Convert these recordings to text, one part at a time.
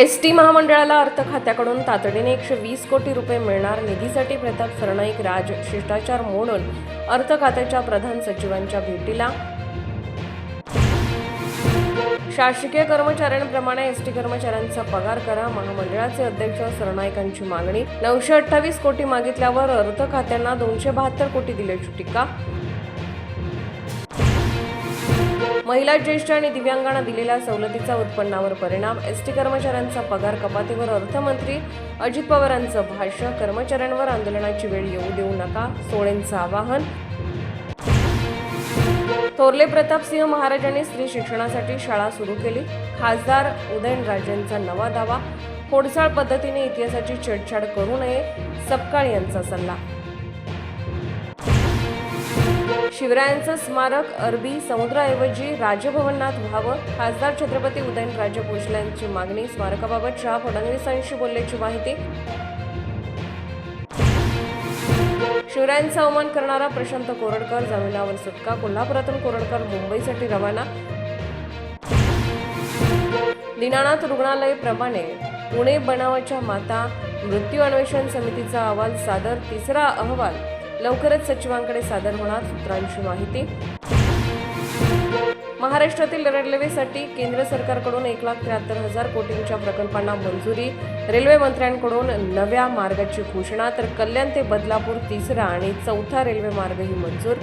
S T महामंडळाला अर्थ खात्याकडून तातडीने एकशे वीस कोटी रुपये मिळणार निधीसाठी प्रताप सरनाईक राज शिष्टाचार मोडून अर्थ खात्याच्या प्रधान सचिवांच्या भेटीला. शासकीय कर्मचाऱ्यांप्रमाणे एस टी कर्मचाऱ्यांचा पगार करा महामंडळाचे अध्यक्ष सरनाईकांची मागणी. नऊशे अठ्ठावीस कोटी मागितल्यावर अर्थ खात्यांना दोनशे बहात्तर कोटी दिल्याची टीका. महिला ज्येष्ठ आणि दिव्यांगांना दिलेल्या सवलतीचा उत्पन्नावर परिणाम. एस टी कर्मचाऱ्यांचा पगार कपातीवर अर्थमंत्री. अजित पवारांचं भाष्य कर्मचाऱ्यांवर आंदोलनाची वेळ येऊ देऊ नका सोळेंचं आवाहन. थोरले प्रतापसिंह महाराजांनी स्त्री शिक्षणासाठी शाळा सुरू केली. खासदार उदयनराजेंचा नवा दावा. खोडसाळ पद्धतीने इतिहासाची छेडछाड करू नये सपकाळ यांचा सल्ला. शिवरायांचं स्मारक अरबी समुद्राऐवजी राजभवनात व्हावं खासदार छत्रपती उदयनराजे भोसले यांची मागणी स्मारकाबाबत शहा फडणवीसांशी बोलल्याची माहिती. शिवरायांचा अवमान करणारा प्रशांत कोरडकर जमिनावर सुटका कोल्हापुरातून कोरडकर मुंबईसाठी रवाना. दीनानाथ रुग्णालयप्रमाणे पुणे बनावाच्या माता मृत्यू अन्वेषण समितीचा अहवाल सादर तिसरा अहवाल लवकरच सचिवांकडे सादर होणार सूत्रांची माहिती. महाराष्ट्रातील रेल्वेसाठी केंद्र सरकारकडून एक लाख त्र्याहत्तर हजार कोटींच्या प्रकल्पांना मंजुरी. रेल्वे मंत्र्यांकडून नव्या मार्गाची घोषणा तर कल्याण ते बदलापूर तिसरा आणि चौथा रेल्वे मार्गही मंजूर.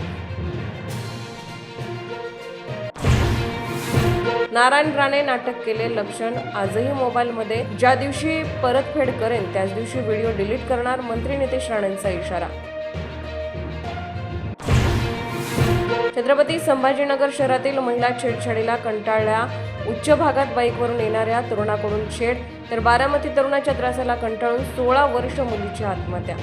नारायण राणे नाटक केले लक्षण आजही मोबाईलमध्ये. ज्या दिवशी परतफेड करेन त्याच दिवशी व्हिडिओ डिलीट करणार मंत्री नितेश राणेंचा इशारा. छत्रपती संभाजीनगर शहरातील महिला छेडछाडीला कंटाळल्या. उच्च भागात बाईकवरून येणाऱ्या तरुणाकडून छेड तर बारामती तरुणाच्या त्रासाला कंटाळून सोळा वर्ष मुलीची आत्महत्या.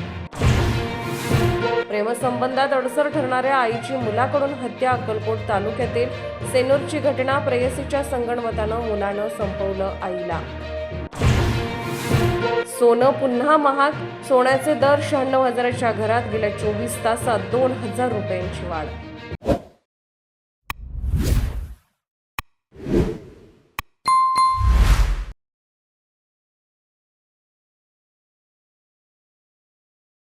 प्रेमसंबंधात अडसर ठरणाऱ्या आईची मुलाकडून हत्या अक्कलकोट तालुक्यातील सेनूरची घटना प्रेयसीच्या संगणमतानं मुलानं संपवलं आईला. सोनं पुन्हा महाग सोन्याचे दर शहाण्णव हजाराच्या घरात गेल्या चोवीस तासात दोन हजार रुपयांची वाढ.